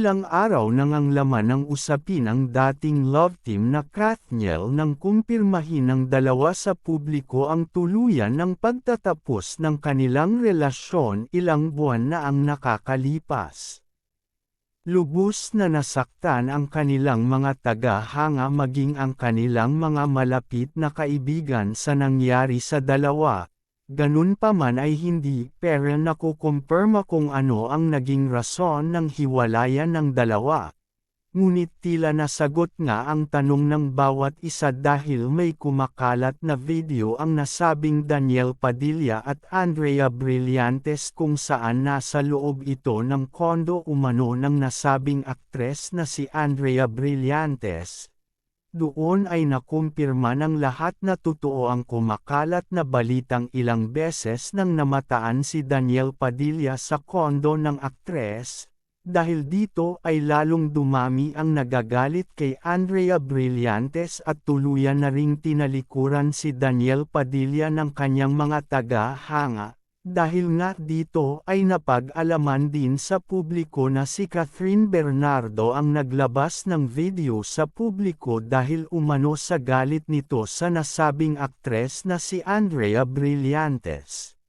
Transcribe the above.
Ilang araw nang ang laman ng usapin ang dating love team na Kathniel nang kumpirmahin ng dalawa sa publiko ang tuluyan ng pagtatapos ng kanilang relasyon ilang buwan na ang nakakalipas. Lubos na nasaktan ang kanilang mga taga-hanga maging ang kanilang mga malapit na kaibigan sa nangyari sa dalawa, Ganun pa man ay hindi pero nakukumpirma kung ano ang naging rason ng hiwalayan ng dalawa. Ngunit tila nasagot nga ang tanong ng bawat isa dahil may kumakalat na video ang nasabing Daniel Padilla at Andrea Brillantes kung saan nasa loob ito ng kondo umano ng nasabing aktres na si Andrea Brillantes, doon ay nakumpirma ng lahat na totoo ang kumakalat na balitang ilang beses nang namataan si Daniel Padilla sa kondo ng aktres, dahil dito ay lalong dumami ang nagagalit kay Andrea Brillantes at tuluyan na ring tinalikuran si Daniel Padilla ng kanyang mga taga-hanga, dahil nga dito ay napag-alaman din sa publiko na si Catherine Bernardo ang naglabas ng video sa publiko dahil umano sa galit nito sa nasabing aktres na si Andrea Brillantes.